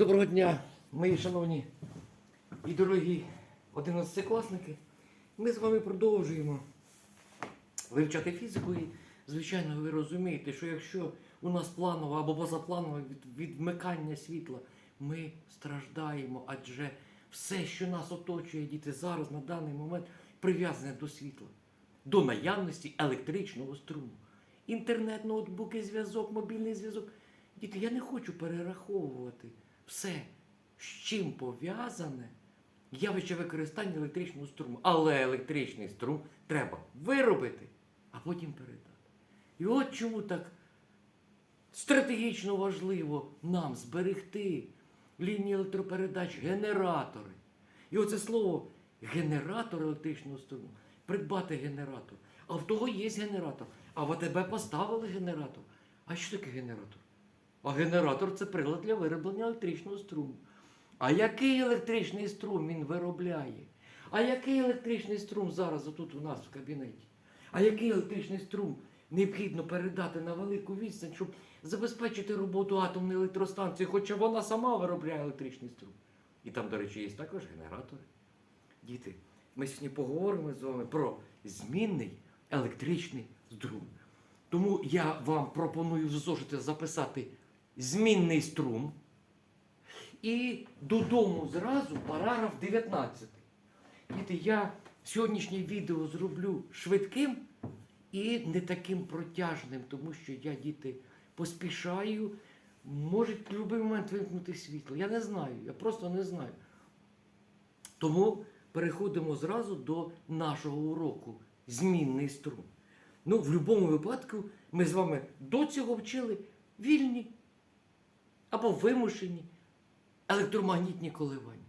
Доброго дня, мої шановні і дорогі одинадцятикласники. Ми з вами продовжуємо вивчати фізику. І, звичайно, ви розумієте, що якщо у нас планове або позапланове від- відмикання світла, ми страждаємо, адже все, що нас оточує, діти, зараз на даний момент прив'язане до світла, до наявності електричного струму. Інтернет, ноутбуки, зв'язок, мобільний зв'язок. Діти, я не хочу перераховувати все, з чим пов'язане явище використання електричного струму. Але електричний струм треба виробити, а потім передати. І от чому так стратегічно важливо нам зберегти лінії електропередач, генератори. І оце слово генератор електричного струму, придбати генератор. А в того є генератор. А в АТБ поставили генератор. А що таке генератор? А генератор це прилад для вироблення електричного струму. А який електричний струм він виробляє? А який електричний струм зараз отут у нас в кабінеті? А який електричний струм необхідно передати на велику відстань, щоб забезпечити роботу атомної електростанції, хоча вона сама виробляє електричний струм? І там, до речі, є також генератори. Діти, ми сьогодні поговоримо з вами про змінний електричний струм. Тому я вам пропоную в записати змінний струм. І додому зразу параграф 19. Діти, я сьогоднішнє відео зроблю швидким і не таким протяжним, тому що я, діти, поспішаю, може в будь-який момент вимкнути світло. Я не знаю, я просто не знаю. Тому переходимо зразу до нашого уроку змінний струм. Ну, в будь-якому випадку ми з вами до цього вчили вільні або вимушені електромагнітні коливання.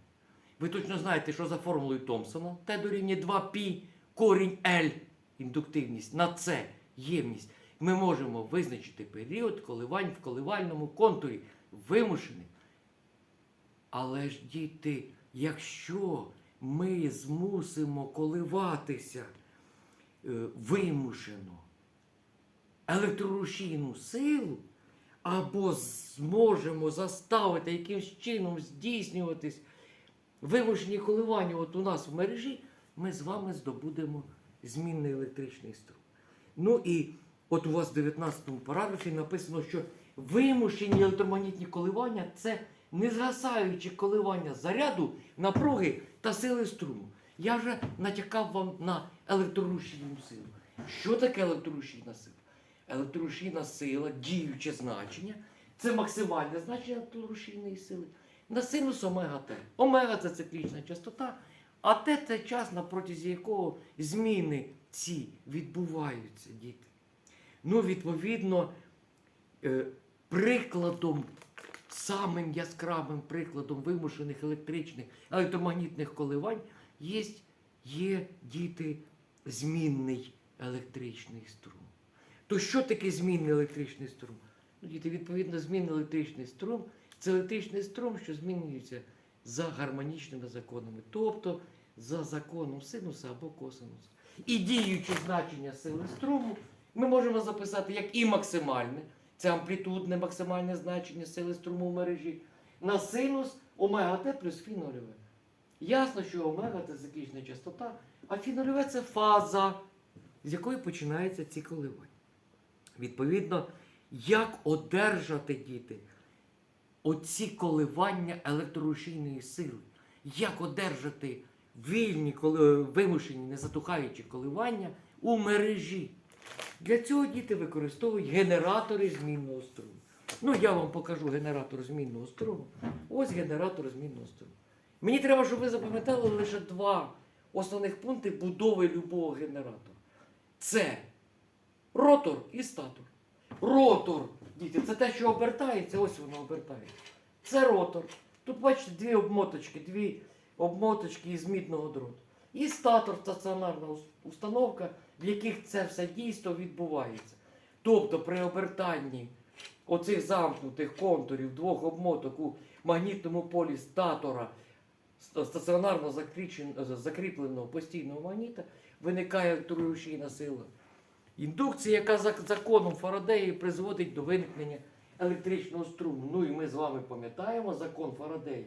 Ви точно знаєте, що за формулою Томпсона Т дорівнює 2π корінь L індуктивність на С ємність. Ми можемо визначити період коливань в коливальному контурі вимушений. Але ж діти, якщо ми змусимо коливатися е, вимушено електрорушійну силу, або зможемо заставити якимось чином здійснюватись вимушені коливання от у нас в мережі, ми з вами здобудемо змінний електричний струм. Ну і от у вас в 19 параграфі написано, що вимушені електромагнітні коливання це незгасаючі коливання заряду, напруги та сили струму. Я вже натякав вам на електрорушійну силу. Що таке електрорушійна сила? Електрорушійна сила, діюче значення, це максимальне значення електрорушійної сили на синус омега Т. Омега це циклічна частота, а Т це час, на протязі якого зміни ці відбуваються, діти. Ну, відповідно, е, прикладом, самим яскравим прикладом вимушених електричних електромагнітних коливань є, є діти змінний електричний струм. То що таке змінний електричний струм? Ну, діти, відповідно, змінний електричний струм це електричний струм, що змінюється за гармонічними законами, тобто за законом синуса або косинуса. І діючі значення сили струму ми можемо записати як і максимальне, це амплітудне максимальне значення сили струму в мережі, на синус омега Т плюс фі нульове. Ясно, що омега це циклічна частота, а фі нульове це фаза, з якої починаються ці коливання. Відповідно, як одержати діти оці коливання електрорушійної сили? Як одержати вільні, вимушені, незатухаючі коливання у мережі? Для цього діти використовують генератори змінного струму. Ну, я вам покажу генератор змінного струму. Ось генератор змінного струму. Мені треба, щоб ви запам'ятали лише два основних пункти будови любого генератора. Це ротор і статор. Ротор, діти, це те, що обертається, ось воно обертається. Це ротор. Тут бачите дві обмоточки, дві обмоточки із мідного дроту. І статор стаціонарна установка, в яких це все дійство відбувається. Тобто при обертанні оцих замкнутих контурів двох обмоток у магнітному полі статора стаціонарно закріпленого постійного магніта виникає електрорушійна сила. Індукція, яка за законом Фарадеї призводить до виникнення електричного струму. Ну і ми з вами пам'ятаємо закон Фарадея,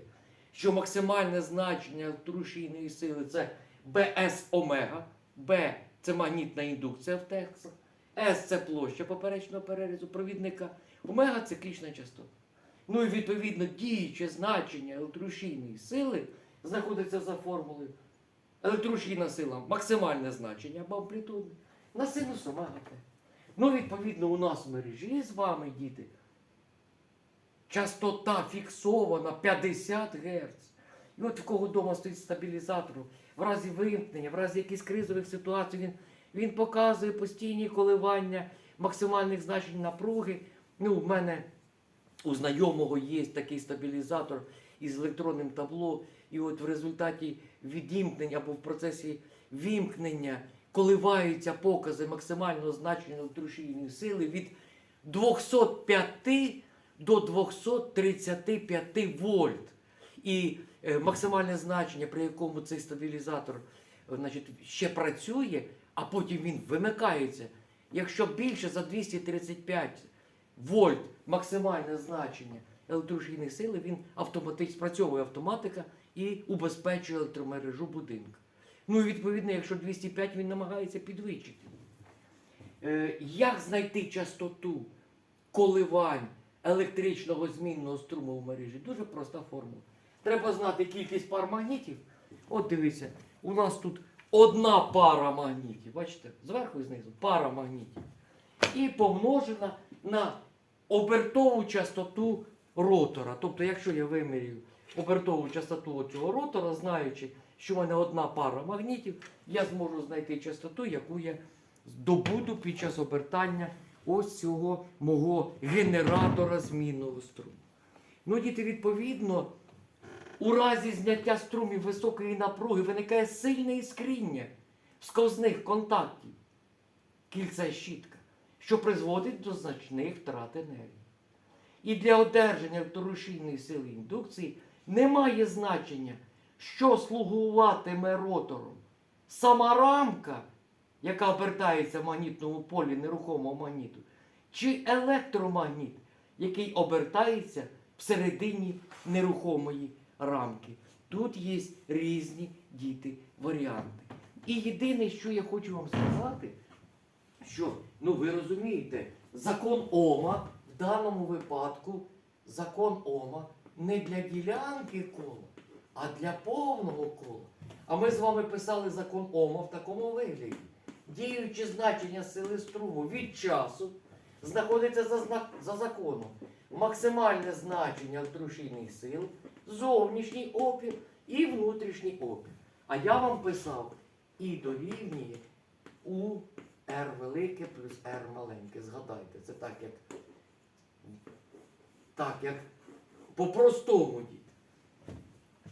що максимальне значення електрорушійної сили це БС омега, Б це магнітна індукція в тексах, С це площа поперечного перерізу провідника, омега циклічна частота. Ну і відповідно діюче значення електрорушійної сили знаходиться за формулою. Електрорушійна сила максимальне значення або амплітудне на синус омега Ну, відповідно, у нас в мережі з вами, діти, частота фіксована 50 Гц. І от в кого вдома стоїть стабілізатор, в разі вимкнення, в разі якихось кризових ситуацій, він, він показує постійні коливання максимальних значень напруги. Ну, в мене у знайомого є такий стабілізатор із електронним табло, і от в результаті відімкнення або в процесі вімкнення коливаються покази максимального значення електрорушійної сили від 205 до 235 вольт. І е, максимальне значення, при якому цей стабілізатор значить, ще працює, а потім він вимикається. Якщо більше за 235 вольт максимальне значення електрорушійної сили, він автоматично спрацьовує автоматика і убезпечує електромережу будинку. Ну і відповідно, якщо 205, він намагається підвищити. Е, як знайти частоту коливань електричного змінного струму в мережі? Дуже проста формула. Треба знати кількість пар магнітів. От дивіться, у нас тут одна пара магнітів. Бачите, зверху і знизу пара магнітів. І помножена на обертову частоту ротора. Тобто, якщо я вимірюю обертову частоту цього ротора, знаючи, що в мене одна пара магнітів, я зможу знайти частоту, яку я здобуду під час обертання ось цього мого генератора змінного струму. Ну, діти, відповідно, у разі зняття струмів високої напруги виникає сильне іскріння сковзних контактів, кільця щітка, що призводить до значних втрат енергії. І для одержання електрорушійної сили індукції немає значення, що слугуватиме ротором. Сама рамка, яка обертається в магнітному полі нерухомого магніту, чи електромагніт, який обертається всередині нерухомої рамки. Тут є різні діти варіанти. І єдине, що я хочу вам сказати, що, ну ви розумієте, закон Ома в даному випадку, закон Ома не для ділянки кола, а для повного кола. А ми з вами писали закон Ома в такому вигляді. Діюче значення сили струму від часу знаходиться за, знак, за законом. Максимальне значення електрорушійних сил, зовнішній опір і внутрішній опір. А я вам писав і дорівнює у R велике плюс R маленьке. Згадайте, це так як, так як по-простому діти.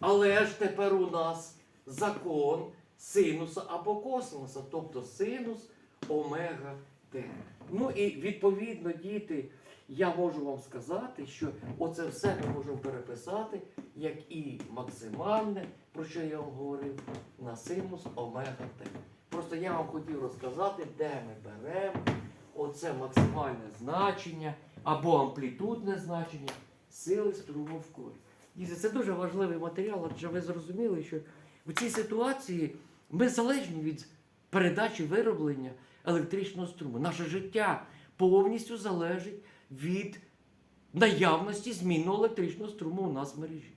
Але ж тепер у нас закон синуса або косинуса, тобто синус омега Т. Ну і відповідно, діти, я можу вам сказати, що оце все ми можемо переписати, як і максимальне, про що я вам говорив, на синус омега Т. Просто я вам хотів розказати, де ми беремо оце максимальне значення або амплітудне значення сили струму в колі. Діти, це дуже важливий матеріал, адже ви зрозуміли, що в цій ситуації ми залежні від передачі вироблення електричного струму. Наше життя повністю залежить від наявності змінного електричного струму у нас в мережі.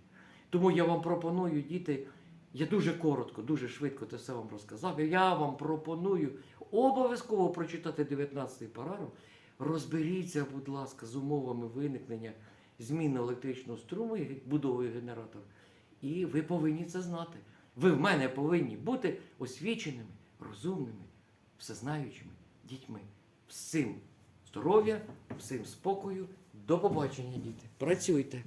Тому я вам пропоную, діти, я дуже коротко, дуже швидко це все вам розказав. Я вам пропоную обов'язково прочитати 19-й параграф. Розберіться, будь ласка, з умовами виникнення зміни електричного струму і будовою генератора. І ви повинні це знати. Ви в мене повинні бути освіченими, розумними, всезнаючими дітьми. Всім здоров'я, всім спокою. До побачення, діти. Працюйте.